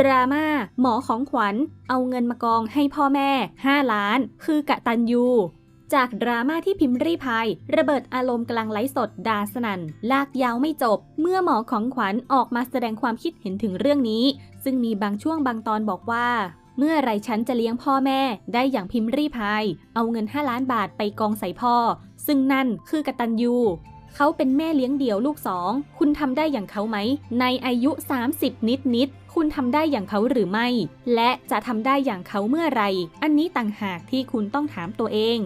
ดราม่าหมอของขวัญ เอาเงินมากองให้พ่อแม่ 5 ล้าน คือกะตันยู จากดราม่าที่พิมพ์รีพายระเบิดอารมณ์กลางไลฟ์สดดาสนันลากยาวไม่จบ เมื่อหมอของขวัญออกมาแสดงความคิดเห็นถึงเรื่องนี้ ซึ่งมีบางช่วงบางตอนบอกว่า เมื่อไรฉันจะเลี้ยงพ่อแม่ ได้อย่างพิมพ์รีพายเอาเงิน 5 ล้านบาทไปกองใส่พ่อ ซึ่งนั่นคือกะตันยู เขาเป็นแม่เลี้ยงเดี่ยวลูกสอง คุณทำได้อย่างเขาไหม ในอายุ 30 นิดนิดๆคุณทำได้อย่างเขาหรือไม่ และจะทำได้อย่างเขาเมื่อไร อันนี้ต่างหากที่คุณต้องถามตัวเอง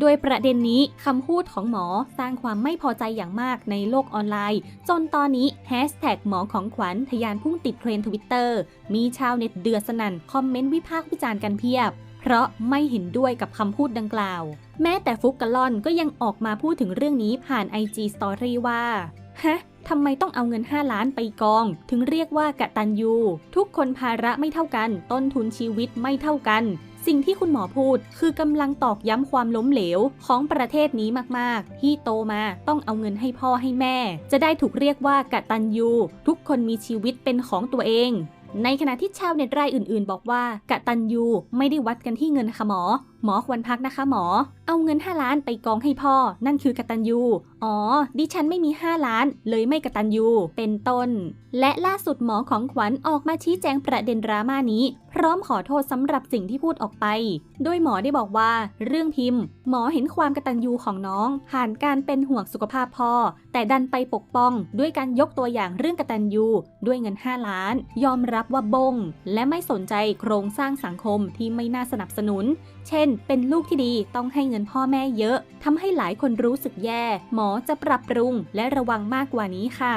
โดยประเด็นนี้คำพูดของหมอสร้างความไม่พอใจอย่างมากในโลกออนไลน์ จนตอนนี้แฮชแท็กหมอของขวัญทะยานพุ่งติดเทรนด์ทวิตเตอร์มีชาวเน็ตเดือดสนั่นคอมเมนต์วิพากษ์วิจารณ์กันเพียบ เพราะไม่เห็นด้วยกับคำพูดดังกล่าว แม้แต่ฟุกกะล่อนก็ยังออกมาพูดถึงเรื่องนี้ผ่าน IG Story ว่าฮะทำไมต้องเอาเงิน 5 ล้านไปกอง ถึงเรียกว่ากะตันยู ทุกคนภาระไม่เท่ากัน ต้นทุนชีวิตไม่เท่ากัน สิ่งที่คุณหมอพูด คือกำลังตอกย้ำความล้มเหลวของประเทศนี้มากๆ ที่โตมาต้องเอาเงินให้พ่อให้แม่ จะได้ถูกเรียกว่ากะตันยูทุกคนมีชีวิตเป็นของตัวเองในขณะที่ชาวเน็ตรายอื่นๆ บอกว่ากะตันยูไม่ได้วัดกันที่เงินค่ะหมอ หมอควรพักนะคะหมอ เอาเงิน 5 ล้านไปกองให้พ่อ นั่นคือกะตันยูอ๋อ ดิฉันไม่มี 5 ล้าน เลยไม่กะตันยูเป็นต้น และล่าสุดหมอของขวัญออกมาชี้แจงประเด็นดราม่านี้ ร้อมขอโทษสำหรับสิ่งที่พูดออกไป โดยหมอได้บอกว่า เรื่องพิมพ์ หมอเห็นความกตัญญูของน้อง ผ่านการเป็นห่วงสุขภาพพ่อ แต่ดันไปปกป้อง ด้วยการยกตัวอย่างเรื่องกตัญญูด้วยเงิน 5 ล้าน ยอมรับว่าบง และไม่สนใจโครงสร้างสังคมที่ไม่น่าสนับสนุน เช่น เป็นลูกที่ดีต้องให้เงินพ่อแม่เยอะทำให้หลายคนรู้สึกแย่ หมอจะปรับปรุงและระวังมากกว่านี้ค่ะ